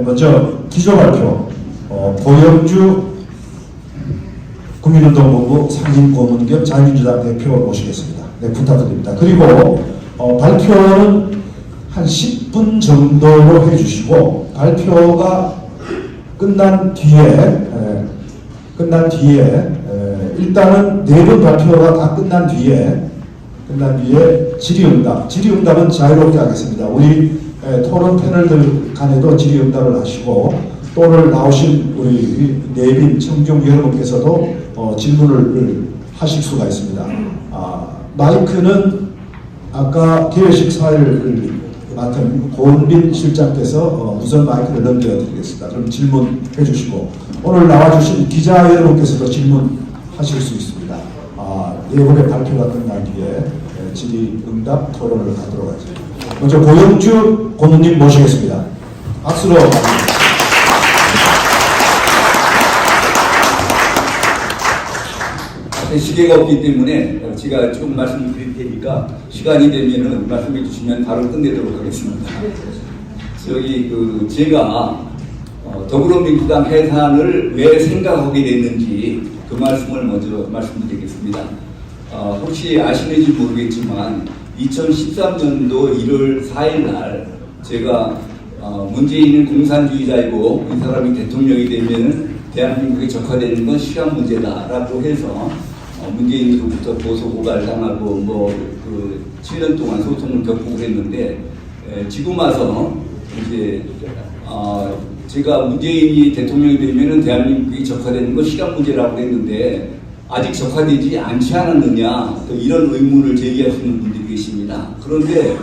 네, 먼저 기조 발표 어, 고영주 국민운동본부 상임고문 겸 자유민주당 대표 모시겠습니다. 네, 부탁드립니다. 그리고 어, 발표는 한 10분 정도로 해주시고 발표가 끝난 뒤에 에, 끝난 뒤에 에, 일단은 네번 발표가 다 끝난 뒤에 끝난 뒤에 질의응답 질의응답은 자유롭게 하겠습니다. 우리 에, 토론 패널들 간에도 질의응답을 하시고 또 오늘 나오신 우리 내빈 청중 여러분께서도 어, 질문을 하실 수가 있습니다. 아, 마이크는 아까 개회식 사회를 맡은 고은빈 실장께서 어, 우선 마이크를 넘겨드리겠습니다. 그럼 질문해 주시고 오늘 나와주신 기자 여러분께서도 질문하실 수 있습니다. 아, 예고의 발표가 끝난 뒤에 예, 질의 응답 토론을 하도록 하겠습니다. 먼저 고영주 고문님 모시겠습니다. 박수로 시계가 없기 때문에 제가 좀 말씀드릴 테니까 시간이 되면은 말씀해 주시면 바로 끝내도록 하겠습니다. 저기 그 제가 어, 더불어민주당 해산을 왜 생각하게 됐는지 그 말씀을 먼저 말씀드리겠습니다. 어, 혹시 아시는지 모르겠지만 2013년도 1월 4일 날 제가 어, 문재인은 공산주의자이고 이 사람이 대통령이 되면은 대한민국이 적화되는 건 시간 문제다라고 해서 어, 문재인으로부터 고소 고발 당하고 뭐 그 7년 동안 소통을 겪고 에, 지금 와서 이제 어, 제가 문재인이 대통령이 되면은 대한민국이 적화되는 건 시간 문제라고 했는데 아직 적화되지 않지 않았느냐 또 이런 의문을 제기하시는 분들이 계십니다. 그런데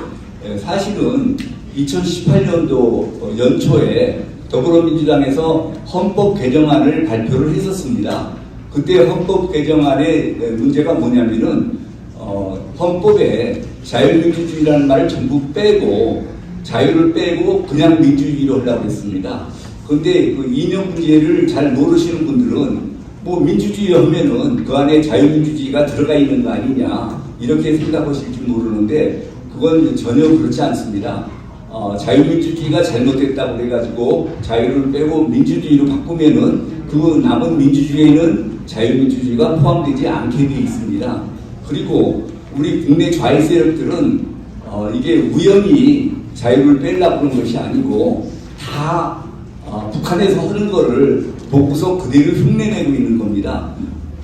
에, 사실은 2018년도 연초에 더불어민주당에서 헌법 개정안을 발표를 했었습니다. 그때 헌법 개정안의 문제가 뭐냐면은 어, 헌법에 자유민주주의라는 말을 전부 빼고 자유를 빼고 그냥 민주주의로 하려고 했습니다. 근데 그 이념 문제를 잘 모르시는 분들은 뭐 민주주의 하면은 그 안에 자유민주주의가 들어가 있는 거 아니냐 이렇게 생각하실지 모르는데 그건 전혀 그렇지 않습니다. 어, 자유민주주의가 잘못됐다고 그래가지고 자유를 빼고 민주주의로 바꾸면은 그 남은 민주주의에는 자유민주주의가 포함되지 않게 돼 있습니다. 그리고 우리 국내 좌익 세력들은 어, 이게 우연히 자유를 빼려고 그런 것이 아니고 다 어, 북한에서 하는 거를 보고서 그대로 흉내내고 있는 겁니다.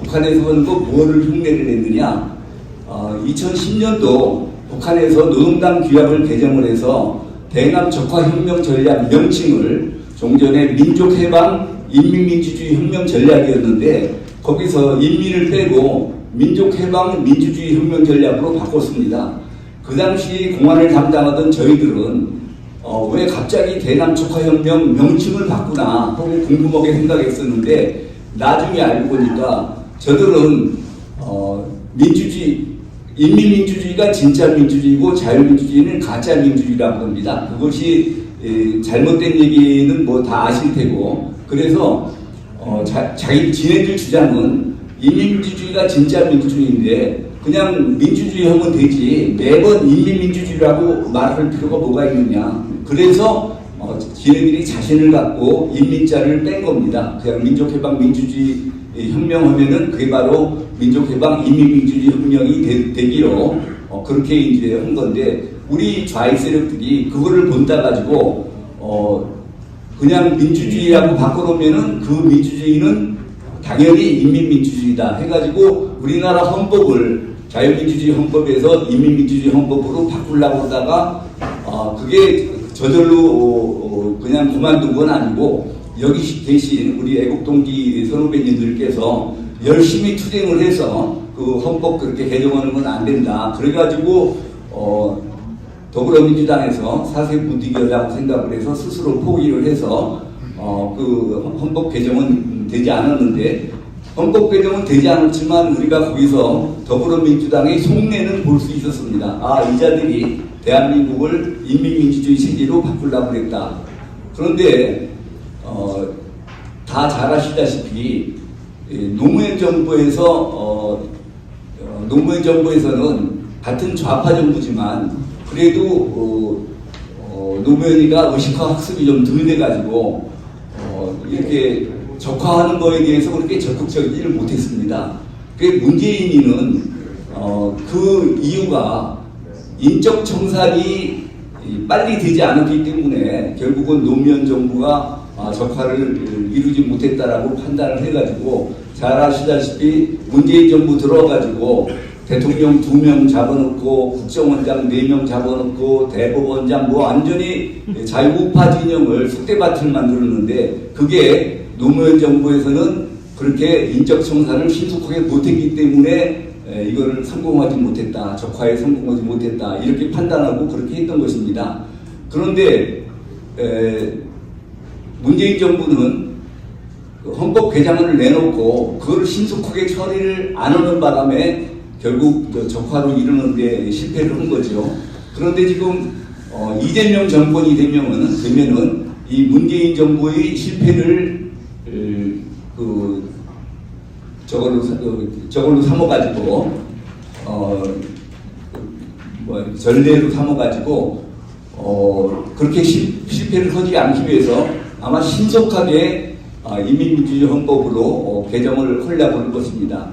북한에서 하는 거 뭐를 흉내를 냈느냐? 어, 2010년도 북한에서 노동당 규약을 개정을 해서 대남 적화혁명 전략 명칭을 종전에 민족해방 인민민주주의 혁명 전략이었는데 거기서 인민을 빼고 민족해방 민주주의 혁명 전략으로 바꿨습니다. 그 당시 공안을 담당하던 저희들은 어, 왜 갑자기 대남 적화혁명 명칭을 바꾸나 하고 궁금하게 생각했었는데 나중에 알고 보니까 저들은 어, 민주주의 인민민주주의가 진짜 민주주의고 자유민주주의는 가짜 민주주의라고 합니다. 그것이 에, 잘못된 얘기는 뭐 다 아실 테고 그래서 어, 자, 자기 지네들 주장은 인민민주주의가 진짜 민주주의인데 그냥 민주주의 하면 되지 매번 인민민주주의라고 말할 필요가 뭐가 있느냐 그래서 어, 지네들이 자신을 갖고 인민자를 뺀 겁니다. 그냥 민족해방 민주주의 혁명 하면은 그게 바로 민족해방 인민민주주의 혁명이 되, 되기로 어, 그렇게 이제 한 건데 우리 좌익 세력들이 그거를 본따 가지고 어, 그냥 민주주의라고 바꿔놓으면은 그 민주주의는 당연히 인민민주주의다 해가지고 우리나라 헌법을 자유민주주의 헌법에서 인민민주주의 헌법으로 바꾸려고 하다가 어, 그게 저절로 어, 어, 그냥 그만둔 건 아니고 여기 계신 우리 애국동지 선후배님들께서 열심히 투쟁을 해서 그 헌법 그렇게 개정하는 건 안 된다. 그래가지고 어, 더불어민주당에서 사세 부득이하다고 생각을 해서 스스로 포기를 해서 어, 그 헌법 개정은 되지 않았는데 헌법 개정은 되지 않았지만 우리가 거기서 더불어민주당의 속내는 볼 수 있었습니다. 아, 이 자들이 대한민국을 인민민주주의 체제로 바꾸려고 그랬다. 그런데 어, 다 잘 아시다시피 예, 노무현 정부에서 어, 어, 노무현 정부에서는 같은 좌파 정부지만 그래도 어, 어, 노무현이가 의식화 학습이 좀 덜 돼가지고 어, 이렇게 적화하는 거에 대해서 그렇게 적극적이지를 못했습니다. 그 문재인이는 어, 그 이유가 인적 청산이 이, 빨리 되지 않았기 때문에 결국은 노무현 정부가 아, 적화를 이루지 못했다라고 판단을 해가지고 잘 아시다시피 문재인 정부 들어와가지고 대통령 두 명 잡아놓고 국정원장 네 명 잡아놓고 대법원장 뭐 완전히 자유우파 진영을 쑥대밭을 만들었는데 그게 노무현 정부에서는 그렇게 인적 청산을 신속하게 못했기 때문에 에, 이거를 성공하지 못했다 적화에 성공하지 못했다 이렇게 판단하고 그렇게 했던 것입니다. 그런데 에, 문재인 정부는 그 헌법 개정안을 내놓고 그걸 신속하게 처리를 안 하는 바람에 결국 그 적화로 이루는데 실패를 한 거죠. 그런데 지금 어, 이재명 정권이 되면은 되면은 이 문재인 정부의 실패를 에, 그 저걸로 사- 어, 저걸로 삼아가지고 어, 뭐 전례로 삼아가지고 어, 그렇게 실, 실패를 하지 않기 위해서 아마 신속하게 아, 이민민주주의 헌법으로 어, 개정을 하려고 할 것입니다.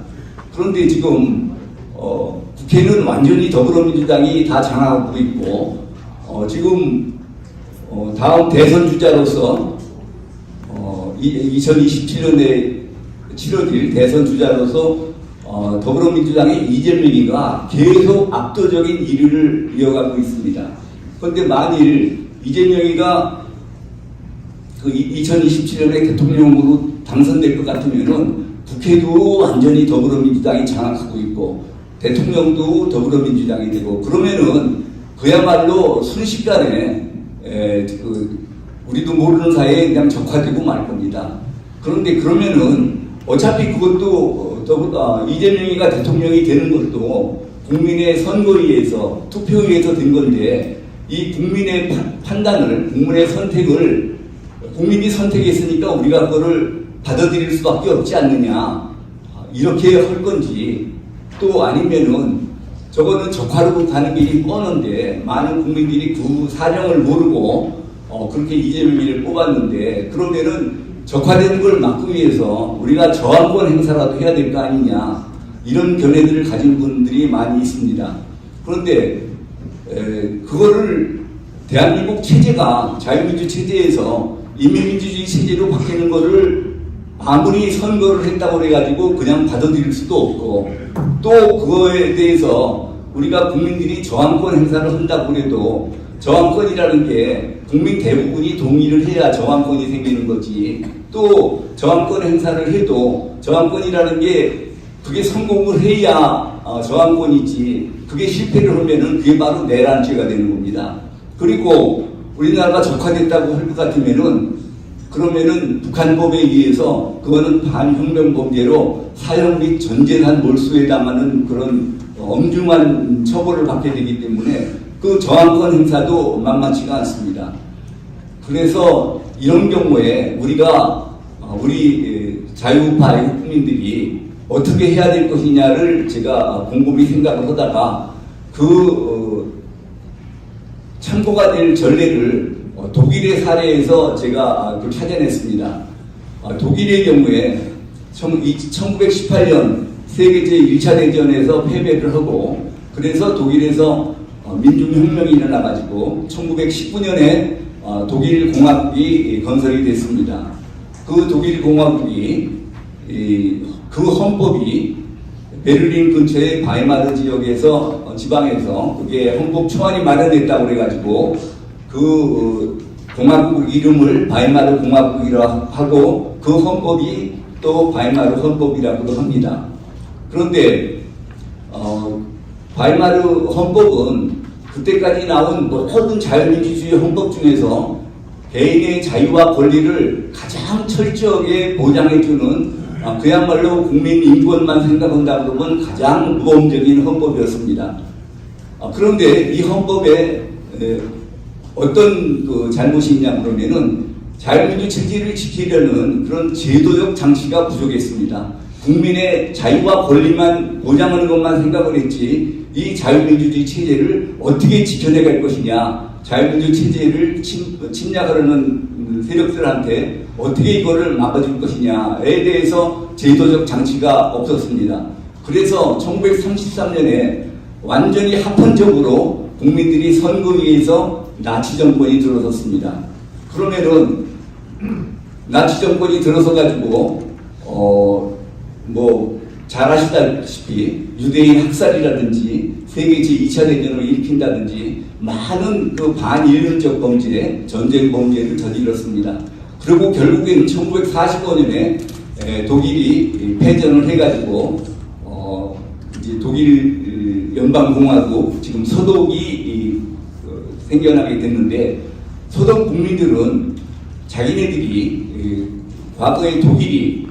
그런데 지금 어, 국회는 완전히 더불어민주당이 다 장악하고 있고 어, 지금 어, 다음 대선 주자로서 어, 2027년에 치러질 대선 주자로서 어, 더불어민주당의 이재명이가 계속 압도적인 1위를 이어가고 있습니다. 그런데 만일 이재명이가 그 2027년에 대통령으로 당선될 것 같으면은 국회도 완전히 더불어민주당이 장악하고 있고 대통령도 더불어민주당이 되고 그러면은 그야말로 순식간에 에, 그 우리도 모르는 사이에 그냥 적화되고 말 겁니다. 그런데 그러면은 어차피 그것도 아, 이재명이가 대통령이 되는 것도 국민의 선거의에서 투표의에서 된 건데 이 국민의 판- 판단을 국민의 선택을 국민이 선택했으니까 우리가 그거를 받아들일 수밖에 없지 않느냐. 아, 이렇게 할 건지 또 아니면은 저거는 적화로 가는 길이 뻔한데 많은 국민들이 그 사정을 모르고 어, 그렇게 이재명이를 뽑았는데 그러면은 적화되는 걸 막기 위해서 우리가 저항권 행사라도 해야 될 거 아니냐 이런 견해들을 가진 분들이 많이 있습니다. 그런데 에, 그거를 대한민국 체제가 자유민주 체제에서 인민민주주의 체제로 바뀌는 거를 아무리 선거를 했다고 해가지고 그냥 받아들일 수도 없고 또 그거에 대해서 우리가 국민들이 저항권 행사를 한다고 해도 저항권이라는 게 국민 대부분이 동의를 해야 저항권이 생기는 거지 또 저항권 행사를 해도 저항권이라는 게 그게 성공을 해야 어, 저항권이지 그게 실패를 하면은 그게 바로 내란죄가 되는 겁니다. 그리고 우리나라가 적화됐다고 할 것 같으면은 그러면은 북한법에 의해서 그거는 반혁명 범죄로 사형 및 전재산 몰수에 당하는 그런 엄중한 처벌을 받게 되기 때문에 그 저항권 행사도 만만치가 않습니다. 그래서 이런 경우에 우리가 어, 우리 애국 국민들이 어떻게 해야 될 것이냐를 제가 곰곰이 생각을 하다가 그 어, 참고가 될 전례를 어, 독일의 사례에서 제가 그 찾아냈습니다. 어, 독일의 경우에 1918년 세계 제1차 대전에서 패배를 하고 그래서 독일에서 어, 민중혁명이 일어나가지고 1919년에 어, 독일 공화국이 건설이 됐습니다. 그 독일 공화국이 이, 그 헌법이 베를린 근처의 바이마르 지역에서 어, 지방에서 그게 헌법 초안이 마련됐다고 그래가지고 그 어, 공화국 이름을 바이마르 공화국이라 하고 그 헌법이 또 바이마르 헌법이라고도 합니다. 그런데 어, 바이마르 헌법은 그때까지 나온 모든 자유민주주의 헌법 중에서 개인의 자유와 권리를 가장 철저하게 보장해주는 아, 그야말로 국민 인권만 생각한다 그러면 가장 모범적인 헌법이었습니다. 아, 그런데 이 헌법에 에, 어떤 그 잘못이 있냐 그러면은 자유민주 체제를 지키려는 그런 제도적 장치가 부족했습니다. 국민의 자유와 권리만 보장하는 것만 생각을 했지 이 자유민주주의 체제를 어떻게 지켜내갈 것이냐 자유민주 체제를 침, 침략하려는 세력들한테 어떻게 이거를 막아줄 것이냐에 대해서 제도적 장치가 없었습니다. 그래서 1933년에 완전히 합헌적으로 국민들이 선거위에서 나치 정권이 들어섰습니다. 그러면은 나치 정권이 들어서 가지고 어 뭐잘 아시다시피 유대인 학살이라든지 세계 제2차 대전을 일으킨다든지 많은 그 반인륜적 범죄, 전쟁 범죄를 저질렀습니다. 그리고 결국에는 1945년에 독일이 패전을 해가지고 어 이제 독일 연방공화국 지금 서독이 이, 어, 생겨나게 됐는데 서독 국민들은 자기네들이 이, 과거에 독일이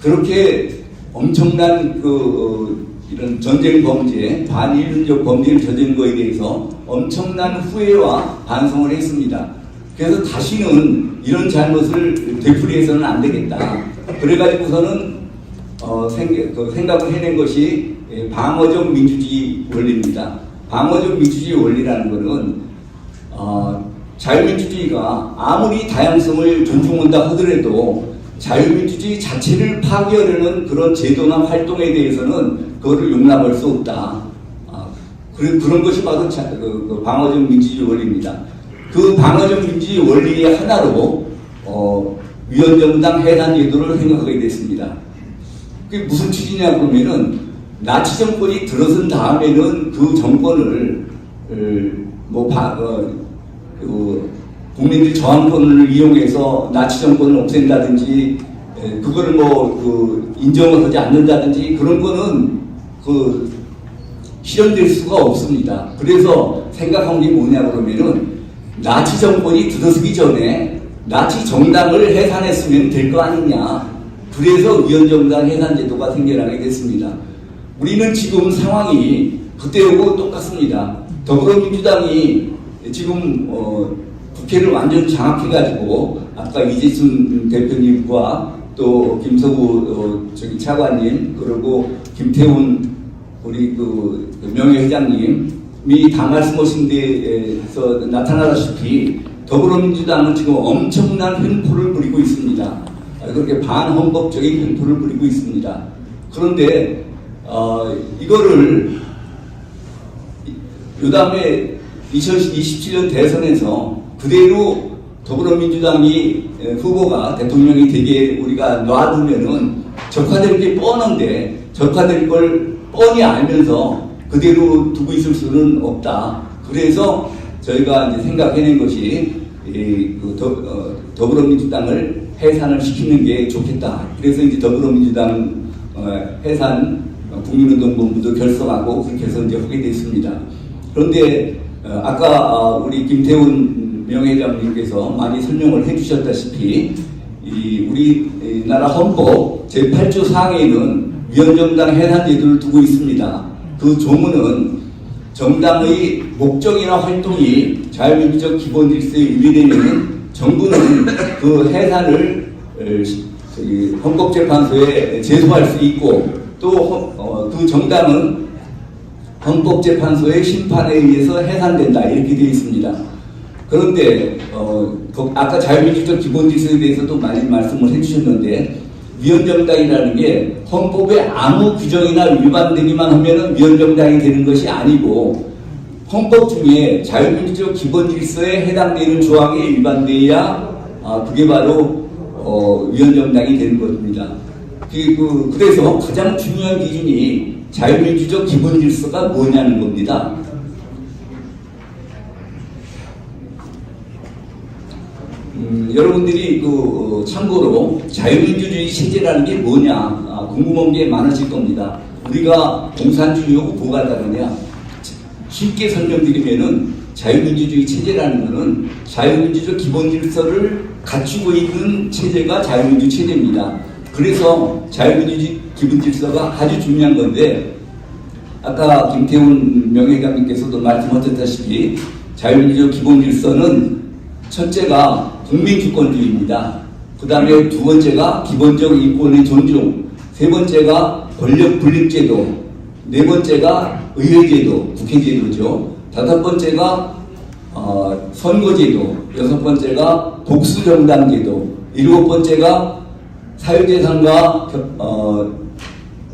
그렇게 엄청난 그 어, 이런 전쟁 범죄, 반인륜적 범죄를 저지른 거에 대해서 엄청난 후회와 반성을 했습니다. 그래서 다시는 이런 잘못을 되풀이해서는 안 되겠다. 그래가지고서는 어, 생, 그 생각을 해낸 것이 예, 방어적 민주주의 원리입니다. 방어적 민주주의 원리라는 것은 어, 자유민주주의가 아무리 다양성을 존중한다 하더라도 자유민주주의 자체를 파괴하려는 그런 제도나 활동에 대해서는 그거를 용납할 수 없다. 아, 그런, 그런 것이 바로 자, 그, 그 방어적 민주주의 원리입니다. 그 방어적 민주주의 원리의 하나로 어, 위원정당 해산 제도를 생각하게 됐습니다. 그게 무슨 취지냐 그러면은 나치 정권이 들어선 다음에는 그 정권을 어, 뭐 바, 어, 그 국민들 저항권을 이용해서 나치 정권을 없앤다든지 에, 그거를 뭐 그 인정을 하지 않는다든지 그런 거는 그 실현될 수가 없습니다. 그래서 생각한 게 뭐냐 그러면은 나치 정권이 들어서기 전에 나치 정당을 해산했으면 될 거 아니냐. 그래서 위원정당 해산 제도가 생겨나게 됐습니다. 우리는 지금 상황이 그때하고 똑같습니다. 더불어민주당이 지금 어, 국회를 완전 장악해가지고 아까 이재순 대표님과 또 김서구 어, 저기 차관님 그리고 김태훈 우리 그 명예회장님이 다 말씀하신 데에서 나타나다시피 더불어민주당은 지금 엄청난 횡포를 부리고 있습니다. 아, 그렇게 반헌법적인 횡포를 부리고 있습니다. 그런데 어, 이거를 요 다음에 2027년 대선에서 그대로 더불어민주당이 에, 후보가 대통령이 되게 우리가 놔두면은 적화될 게 뻔한데 적화될 걸 뻔히 알면서 그대로 두고 있을 수는 없다. 그래서 저희가 이제 생각해낸 것이 이, 그 더, 어, 더불어민주당을 해산을 시키는 게 좋겠다. 그래서 이제 더불어민주당 어, 해산 어, 국민운동본부도 결성하고 그렇게 해서 이제 하게 됐습니다. 그런데 어, 아까 어, 우리 김태훈 명예회장님께서 많이 설명을 해주셨다시피 이 우리나라 헌법 제8조 상에는 위원정당 해산 제도를 두고 있습니다. 그 조문은 정당의 목적이나 활동이 자유민주적 기본 질서에 위배되면 정부는 그 해산을 어, 헌법재판소에 제소할 수 있고 또 어, 그 정당은 헌법재판소의 심판에 의해서 해산된다 이렇게 되어 있습니다. 그런데 어, 그 아까 자유민주적 기본 질서에 대해서도 많이 말씀을 해주셨는데 위헌정당이라는 게 헌법에 아무 규정이나 위반되기만 하면은 위헌정당이 되는 것이 아니고 헌법 중에 자유민주적 기본 질서에 해당되는 조항에 위반돼야 아, 그게 바로 어, 위헌정당이 되는 것입니다. 그, 그, 그래서 가장 중요한 기준이 자유민주적 기본 질서가 뭐냐는 겁니다. 음, 여러분들이 그 어, 참고로 자유민주주의 체제라는 게 뭐냐 아, 궁금한 게 많으실 겁니다. 우리가 공산주의하고 뭐가 다르냐? 쉽게 설명드리면은 자유민주주의 체제라는 것은 자유민주적 기본 질서를 갖추고 있는 체제가 자유민주 체제입니다. 그래서 자유민주주의 기본 질서가 아주 중요한 건데 아까 김태훈 명예회장님께서도 말씀하셨다시피 자유민주적 기본 질서는 첫째가 국민주권주의입니다. 그 다음에 두 번째가 기본적 인권의 존중, 세 번째가 권력 분립제도, 네 번째가 의회제도, 국회제도죠. 다섯 번째가 어, 선거제도, 여섯 번째가 복수정당제도, 일곱 번째가 사유재산과 겨- 어,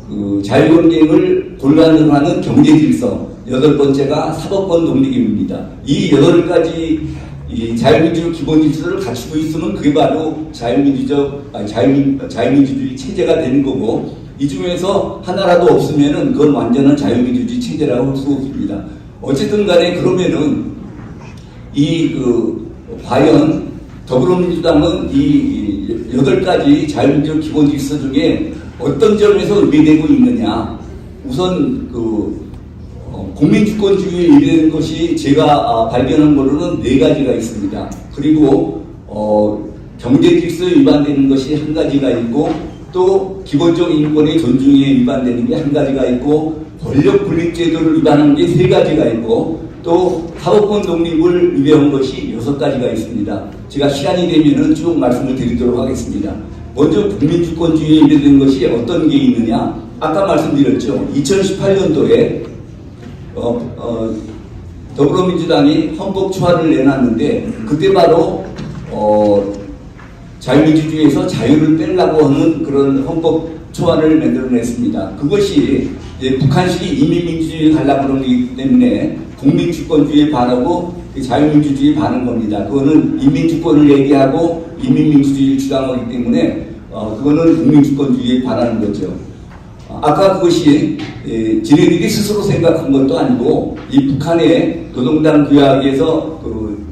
그 자유경쟁을 곤란으로 하는 경제질서, 여덟 번째가 사법권 독립입니다. 이 여덟 가지 이 자유민주 기본 질서를 갖추고 있으면 그게 바로 자유민주적 자유민, 자유민주주의 체제가 되는 거고 이 중에서 하나라도 없으면은 그건 완전한 자유민주주의 체제라고 할 수 없습니다. 어쨌든 간에 그러면은 이 그 과연 더불어민주당은 이 여덟 가지 자유민주 기본 질서 중에 어떤 점에서 의미되고 있느냐? 우선 그 어, 국민주권주의에 의뢰되는 것이 제가 아, 발견한 거로는 네 가지가 있습니다. 그리고 어, 경제 질서에 위반되는 것이 한 가지가 있고 또 기본적 인권의 존중에 위반되는 게 한 가지가 있고 권력 분립 제도를 위반한 게 세 가지가 있고 또 사법권 독립을 위배한 것이 여섯 가지가 있습니다. 제가 시간이 되면은 쭉 말씀을 드리도록 하겠습니다. 먼저 국민주권주의에 위배되는 것이 어떤 게 있느냐? 아까 말씀드렸죠. 2018년도에 어, 어, 더불어민주당이 헌법 초안을 내놨는데 그때 바로 어, 자유민주주의에서 자유를 빼려고 하는 그런 헌법 초안을 만들어냈습니다. 그것이 북한식이 이민민주주의 가려고 그러기 때문에 국민주권주의에 반하고 그 자유민주주의에 반한 겁니다. 그거는 인민주권을 얘기하고 인민민주주의를 주장하기 때문에 어, 그거는 국민주권주의에 반하는 거죠. 아까 그것이 예, 지네들이 스스로 생각한 것도 아니고 이 북한의 노동당 규약에서 그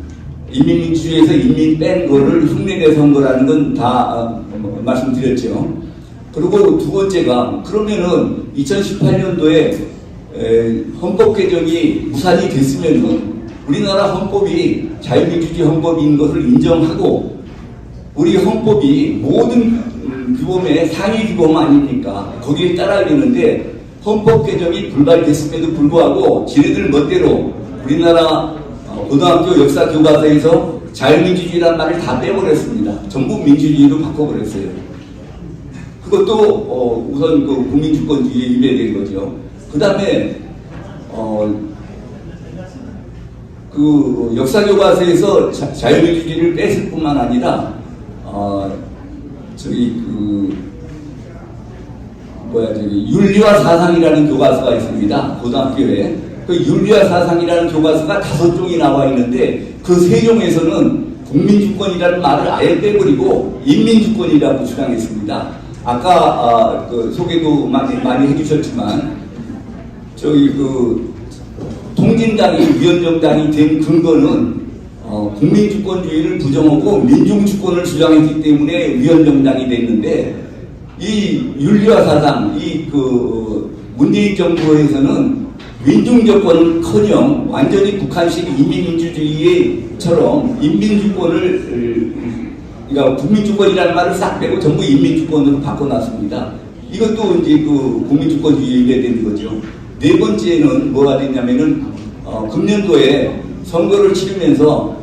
인민민주주의에서 인민 뺀 거를 흉내내서 한 거라는 건다 말씀드렸죠. 그리고 두 번째가 그러면은 2018년도에 헌법 개정이 무산이 됐으면은 우리나라 헌법이 자유민주주의 헌법인 것을 인정하고 우리 헌법이 모든 음, 규범의 상위 규범 아닙니까? 거기에 따라야 되는데 헌법 개정이 불발됐음에도 불구하고 지네들 멋대로 우리나라 어, 고등학교 역사 교과서에서 자유민주주의라는 말을 다 빼버렸습니다. 전부 민주주의로 바꿔버렸어요. 그것도 어, 우선 그 국민주권주의에 위배된 거죠. 그 다음에 어, 그 역사 교과서에서 자, 자유민주주의를 뺐을 뿐만 아니라 어, 저기 그 뭐야 저기 윤리와 사상이라는 교과서가 있습니다 고등학교에 그 윤리와 사상이라는 교과서가 다섯 종이 나와 있는데 그 세 종에서는 국민주권이라는 말을 아예 빼버리고 인민주권이라고 주장했습니다. 아까 아, 그 소개도 많이 많이 해주셨지만 저기 그 통진당이 위원정당이 된 근거는 어, 국민주권주의를 부정하고 민중주권을 주장했기 때문에 위원정당이 됐는데 이 윤리와 사상, 이 그 문재인 정부에서는 민중 정권은커녕 완전히 북한식 인민민주주의처럼 인민주권을 그러니까 국민주권이라는 말을 싹 빼고 전부 인민주권으로 바꿔놨습니다. 이것도 이제 그 국민주권주의에 위배되는 거죠. 네 번째는 뭐가 됐냐면은 어, 금년도에 선거를 치르면서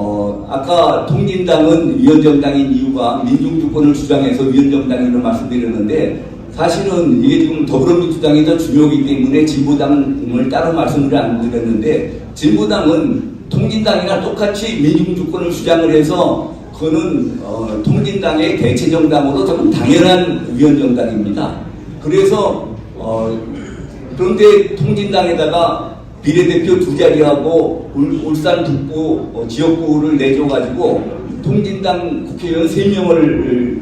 어, 아까 통진당은 위원정당인 이유가 민중주권을 주장해서 위원정당이라고 말씀드렸는데 사실은 이게 지금 더불어민주당이 더 중요하기 때문에 진보당을 따로 말씀을 안 드렸는데 진보당은 통진당이나 똑같이 민중주권을 주장을 해서 그거는 어, 통진당의 대체정당으로 좀 당연한 위원정당입니다. 그래서 어, 그런데 통진당에다가 비례대표 두 자리하고 울, 울산 북부 어, 지역구를 내줘가지고 통진당 국회의원 세 명을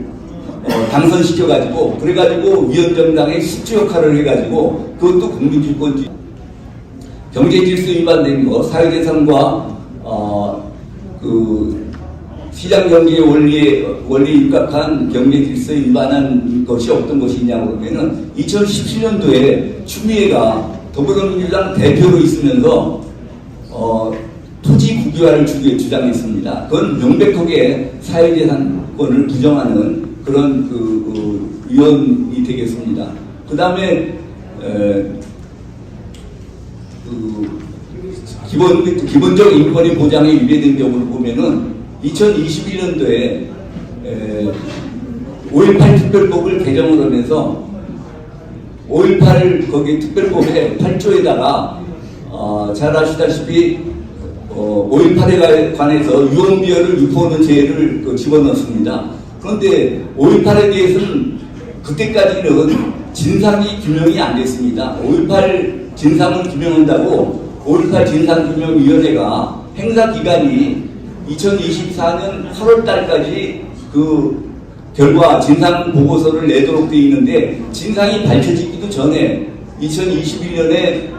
어, 당선시켜가지고 그래가지고 위원정당의 숙주 역할을 해가지고 그것도 국민주권주의 경제질서 위반된 거 사회재산과 어, 그 시장 경제의 원리에 원리 입각한 경제 질서 위반한 것이 어떤 것이냐고 그러면은 2017년도에 추미애가 더불어민주당 대표로 있으면서 어, 토지 국유화를 주- 주장했습니다. 그건 명백하게 사회재산권을 부정하는 그런 그, 그 위원이 되겠습니다. 그 다음에 그 기본 기본적 인권의 보장에 위배된 경우를 보면은 2021년도에 5.18 특별법을 개정을 하면서 5.18 거기 특별법의 8조에다가 어, 잘 아시다시피 어, 5.18에 관해서 유언비어를 유포하는 죄를 그 집어넣습니다. 그런데 5.18에 대해서는 그때까지는 진상이 규명이 안 됐습니다. 5.18 진상을 규명한다고 5.18 진상규명위원회가 행사 기간이 2024년 8월 달까지 그 결과 진상 보고서를 내도록 되어 있는데 진상이 밝혀지기도 전에 2021년에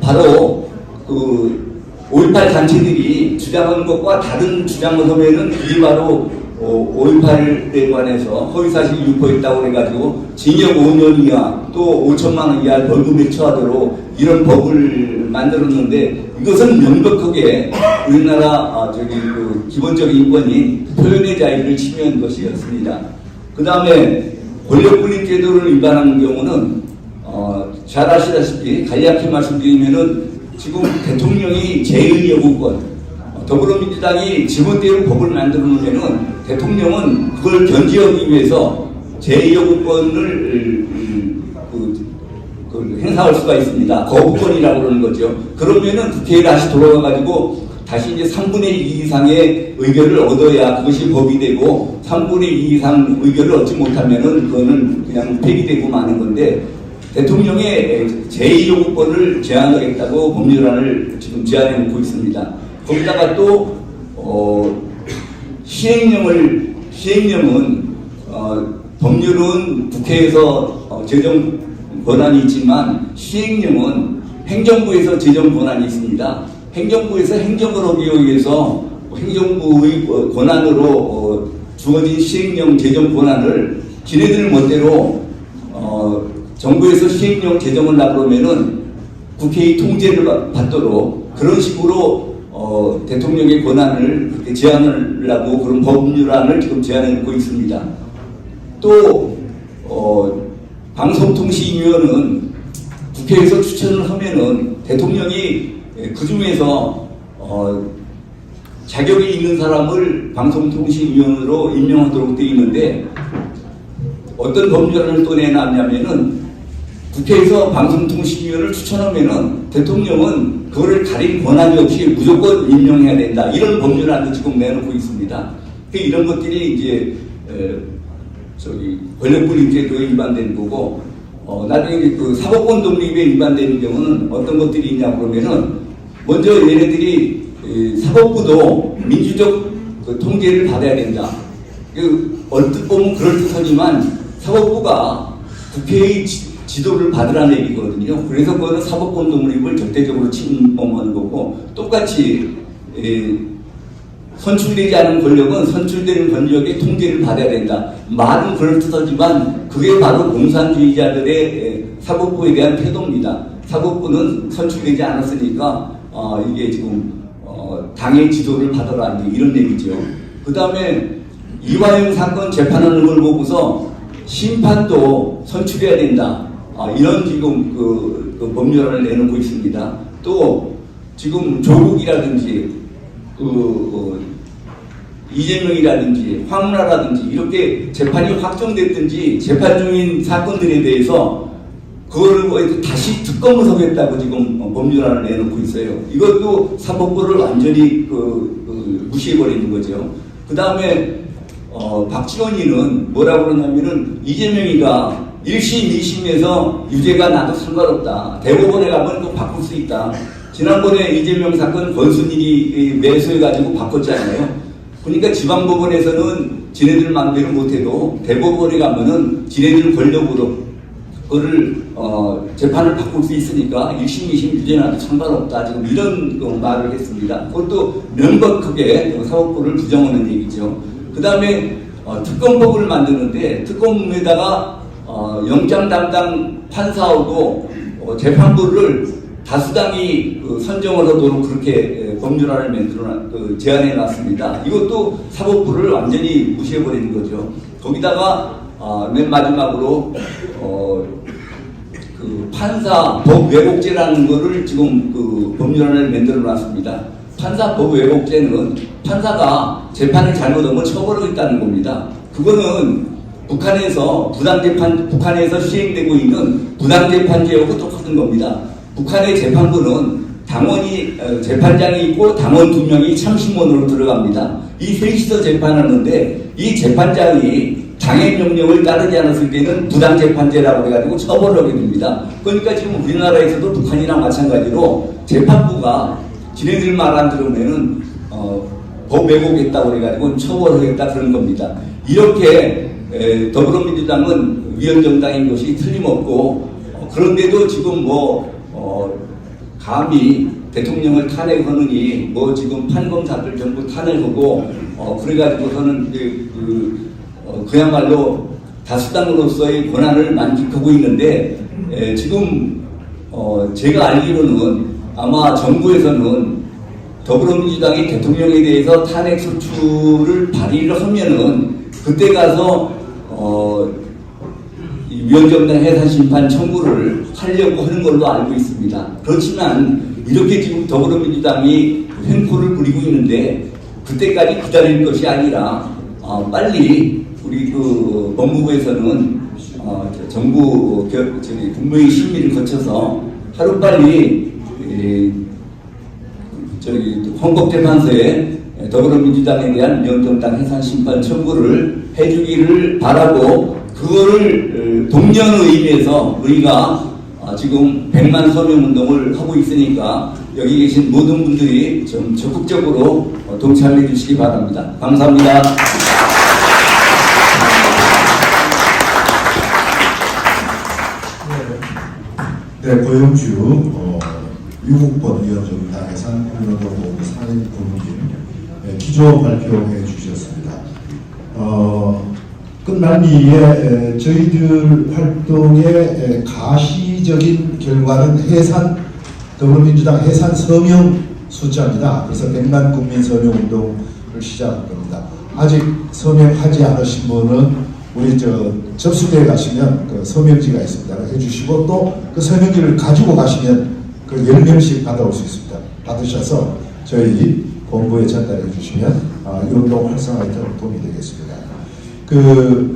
바로 그 5.18 단체들이 주장하는 것과 다른 주장을 하면은 이게 바로 어, 5.18에 관해서 허위사실 유포했다고 해가지고 징역 5년 이하 또 5천만 원 이하 벌금에 처하도록 이런 법을 만들었는데 이것은 명백하게 우리나라 아, 저기 그 기본적인 인권인 표현의 자유를 침해한 것이었습니다. 그 다음에 권력분립 제도를 위반하는 경우는 어, 잘 아시다시피 간략히 말씀드리면은 지금 대통령이 제1여구권 어, 더불어민주당이 지멋대로 법을 만들어 놓으면은 대통령은 그걸 견제하기 위해서 제2여구권을 그, 그 행사할 수가 있습니다. 거부권이라고 그러는 거죠. 그러면은 국회에 다시 돌아가 가지고 다시 이제 3분의 2 이상의 의결을 얻어야 그것이 법이 되고 3분의 2 이상 의결을 얻지 못하면은 그거는 그냥 폐기되고 마는 건데 대통령의 제2요구권을 제한하겠다고 법률안을 지금 제안해 놓고 있습니다. 거기다가 또 어, 시행령을 시행령은 어, 법률은 국회에서 어, 제정 권한이 있지만 시행령은 행정부에서 제정 권한이 있습니다. 행정부에서 행정을 하기 위해서 행정부의 어, 권한으로 어, 주어진 시행령 제정 권한을 지네들 멋대로 어, 정부에서 시행령 제정을 나그러면은 국회의 통제를 받- 받도록 그런 식으로 어, 대통령의 권한을 그렇게 제한을 하고 그런 법률안을 지금 제안해 놓고 있습니다. 또 어, 방송통신위원은 국회에서 추천을 하면은 대통령이 그 중에서 어, 자격이 있는 사람을 방송통신위원으로 임명하도록 되어 있는데 어떤 법률안을 또 내놨냐면은 국회에서 방송통신위원을 추천하면은 대통령은 그거를 가린 권한이 없이 무조건 임명해야 된다. 이런 법률안도 지금 내놓고 있습니다. 그 이런 것들이 이제 에, 저기 권력분립제도에 위반되는 거고 어, 나중에 그 사법권 독립에 위반되는 경우는 어떤 것들이 있냐 그러면은 먼저 얘네들이 이 사법부도 민주적 그 통제를 받아야 된다. 그 얼뜻 보면 그럴듯하지만 사법부가 국회의 지, 지도를 받으라는 얘기거든요. 그래서 그거는 사법권 독립을 절대적으로 침범하는 거고 똑같이 에, 선출되지 않은 권력은 선출되는 권력의 통제를 받아야 된다. 말은 그럴듯하지만 그게 바로 공산주의자들의 에, 사법부에 대한 태도입니다. 사법부는 선출되지 않았으니까 어, 이게 지금 어, 당의 지도를 받아라 이런 얘기죠. 그 다음에 이화영 사건 재판하는 걸 보고서 심판도 선출해야 된다. 아, 이런 지금 그, 그 법률안을 내놓고 있습니다. 또 지금 조국이라든지 그 어, 이재명이라든지 황운하라든지 이렇게 재판이 확정됐든지 재판 중인 사건들에 대해서 그거를 뭐 다시 특검을 하겠다고 지금 어, 법률안을 내놓고 있어요. 이것도 사법부를 완전히 그, 그 무시해버리는 거죠. 그 다음에 어, 박지원이는 뭐라고 그러냐면은 이재명이가 1심, 2심에서 유죄가 나도 상관없다. 대법원에 가면 또 바꿀 수 있다. 지난번에 이재명 사건 권순일이 매수해가지고 바꿨잖아요. 그러니까 지방법원에서는 지네들 마음대로 못해도 대법원에 가면은 지네들 권력으로 그거를 어, 재판을 바꿀 수 있으니까 1심, 2심 유죄나도 상관없다. 지금 이런 그 말을 했습니다. 그것도 명백하게 사법부를 부정하는 얘기죠. 그 다음에 어, 특검법을 만드는데 특검에다가 어, 영장 담당 판사하고 어, 재판부를 다수당이 그 선정을 하도록 그렇게 에, 법률안을 만들어 그 제안해 놨습니다. 이것도 사법부를 완전히 무시해 버리는 거죠. 거기다가 아, 맨 마지막으로 어, 그 판사 법 왜곡죄라는 거를 지금 그 법률안을 만들어 놨습니다. 판사 법 왜곡죄는 판사가 재판을 잘못하면 처벌하겠다는 겁니다. 그거는 북한에서 부당재판, 북한에서 시행되고 있는 부당재판제하고 똑같은 겁니다. 북한의 재판부는 당원이 어, 재판장이 있고 당원 두 명이 참신원으로 들어갑니다. 이 셋이서 재판하는데 이 재판장이 당의 명령을 따르지 않았을 때는 부당재판제라고 해가지고 처벌을 하게 됩니다. 그러니까 지금 우리나라에서도 북한이랑 마찬가지로 재판부가 지네들 말안 들으면은 어, 법 왜곡했다고 해가지고 처벌하겠다 그런 겁니다. 이렇게 에, 더불어민주당은 위헌정당인 것이 틀림없고 어, 그런데도 지금 뭐 어, 감히 대통령을 탄핵하느니 뭐 지금 판검사들 전부 탄핵하고 어, 그래가지고서는 이제 그, 어, 그야말로 다수당으로서의 권한을 만끽하고 있는데 에, 지금 어, 제가 알기로는 아마 정부에서는 더불어민주당이 대통령에 대해서 탄핵 소추를 발의를 하면은 그때 가서 어, 이 위헌정당 해산 심판 청구를 하려고 하는 걸로 알고 있습니다. 그렇지만 이렇게 지금 더불어민주당이 횡포를 부리고 있는데 그때까지 기다릴 것이 아니라 어, 빨리 우리 그 법무부에서는 어, 저 정부 겨, 저기 국무회의 심의를 거쳐서 하루 빨리 이, 저기 헌법재판소에 더불어민주당에 대한 위헌정당 해산 심판 청구를 해주기를 바라고 그거를 어, 동료의 의미에서 우리가 아, 지금 100만 서명 운동을 하고 있으니까 여기 계신 모든 분들이 좀 적극적으로 어, 동참해 주시기 바랍니다. 감사합니다. 네, 고영주 어, 유국번 위원정당 해산 국민운동본부 사인 고문진 네, 기조 발표해 주셨습니다. 어, 끝난 이에 에, 저희들 활동의 에, 가시적인 결과는 해산 더불어민주당 해산 서명 숫자입니다. 그래서 100만 국민 서명 운동을 시작한 겁니다. 아직 서명하지 않으신 분은 우리 저 접수대에 가시면 그 서명지가 있습니다. 해주시고 또 그 서명지를 가지고 가시면 그 10명씩 받아올 수 있습니다. 받으셔서 저희 본부에 전달해 주시면 아, 이 운동 활성화에 도움이 되겠습니다. 그